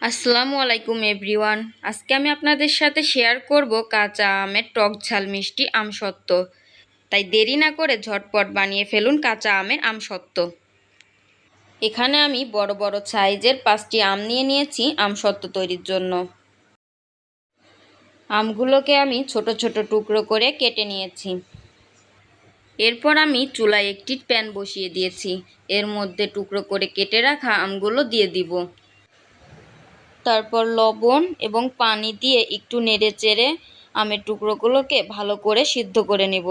আসসালামু আলাইকুম, এভরিওয়ান। আজকে আমি আপনাদের সাথে শেয়ার করব কাঁচা আমের টক ঝাল মিষ্টি আম আমসত্ত্ব। তাই দেরি না করে ঝটপট বানিয়ে ফেলুন কাঁচা আমের আমসত্ত্ব। এখানে আমি বড় বড় সাইজের পাঁচটি আম নিয়ে নিয়েছি আম আমসত্ত্ব তৈরির জন্য। আমগুলোকে আমি ছোট ছোট টুকরো করে কেটে নিয়েছি। এরপর আমি চুলায় একটি প্যান বসিয়ে দিয়েছি। এর মধ্যে টুকরো করে কেটে রাখা আমগুলো দিয়ে দিব। তারপর লবণ এবং পানি দিয়ে একটু নেড়ে চেড়ে আমের টুকরোগুলোকে ভালো করে সিদ্ধ করে নেব।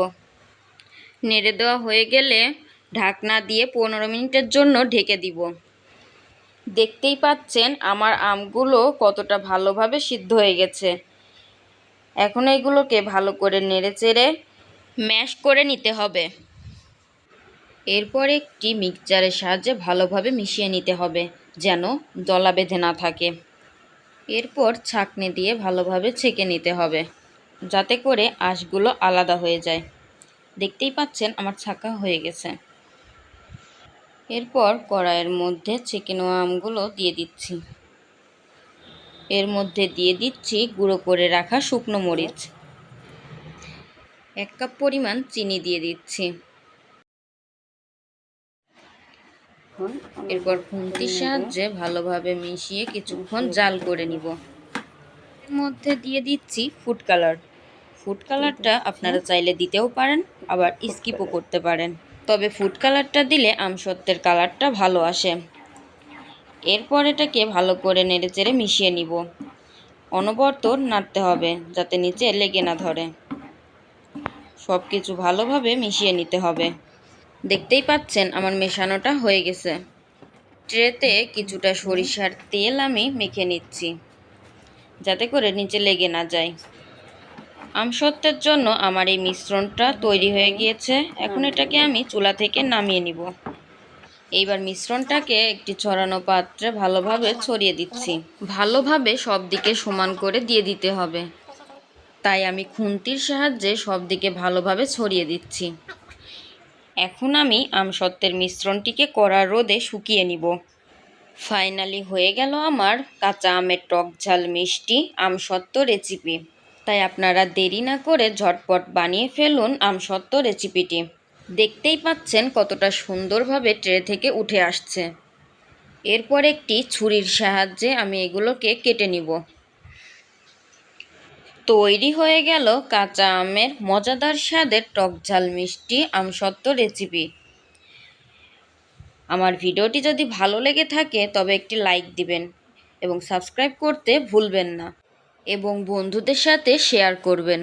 নেড়ে দেওয়া হয়ে গেলে ঢাকনা দিয়ে পনেরো মিনিটের জন্য ঢেকে দিব। দেখতেই পাচ্ছেন আমার আমগুলো কতটা ভালোভাবে সিদ্ধ হয়ে গেছে। এখন এইগুলোকে ভালো করে নেড়ে চেড়ে ম্যাশ করে নিতে হবে। এরপর একটি মিক্সচারের সাহায্যে ভালোভাবে মিশিয়ে নিতে হবে যেন দলা বেঁধে না থাকে। এরপর ছাঁকনি দিয়ে ভালোভাবে ছেঁকে নিতে হবে, যাতে করে আঁশগুলো আলাদা হয়ে যায়। দেখতেই পাচ্ছেন আমার ছাঁকা হয়ে গেছে। এরপর কড়াইয়ের মধ্যে ছেঁকে নেওয়া আমগুলো দিয়ে দিচ্ছি। এর মধ্যে দিয়ে দিচ্ছি গুঁড়ো করে রাখা শুকনো মরিচ। এক কাপ পরিমাণ চিনি দিয়ে দিচ্ছি। এরপর খুন্তির সাহায্যে ভালোভাবে মিশিয়ে কিছুক্ষণ জাল করে নিব। এর মধ্যে দিয়ে দিচ্ছি ফুড কালার ফুড কালারটা আপনারা চাইলে দিতেও পারেন আবার স্কিপও করতে পারেন। তবে ফুড কালারটা দিলে আমসত্ত্বের কালারটা ভালো আসে। এরপর এটাকে ভালো করে নেড়ে চেড়ে মিশিয়ে নিব। অনবরত নাড়তে হবে যাতে নিচে লেগে না ধরে। সব কিছু ভালোভাবে মিশিয়ে নিতে হবে। দেখতেই পাচ্ছেন আমার মেশানোটা হয়ে গেছে। ট্রেতে কিছুটা সরিষার তেল আমি মেখে নিচ্ছি, যাতে করে নিচে লেগে না যায়। আমসত্ত্বের জন্য আমার এই মিশ্রণটা তৈরি হয়ে গিয়েছে। এখন এটাকে আমি চুলা থেকে নামিয়ে নিব। এইবার মিশ্রণটাকে একটি ছড়ানো পাত্রে ভালোভাবে ছড়িয়ে দিচ্ছি। ভালোভাবে সব দিকে সমান করে দিয়ে দিতে হবে। তাই আমি খুন্তির সাহায্যে সব দিকে ভালোভাবে ছড়িয়ে দিচ্ছি। এখন আমি আমসত্ত্বের মিশ্রণটিকে কড়া রোদে শুকিয়ে নিব। ফাইনালি হয়ে গেল আমার কাঁচা আমের টক ঝাল মিষ্টি আমসত্ত্ব রেসিপি। তাই আপনারা দেরি না করে ঝটপট বানিয়ে ফেলুন আমসত্ত্ব রেসিপিটি। দেখতেই পাচ্ছেন কতটা সুন্দরভাবে ট্রে থেকে উঠে আসছে। এরপর একটি ছুরির সাহায্যে আমি এগুলোকে কেটে নিব। তৈরি হয়ে গেল কাঁচা আমের মজাদার স্বাদের টক ঝাল মিষ্টি আমসত্ত্ব রেসিপি আমার ভিডিওটি যদি ভালো লেগে থাকে, তবে একটি লাইক দিবেন এবং সাবস্ক্রাইব করতে ভুলবেন না। এবং বন্ধুদের সাথে শেয়ার করবেন।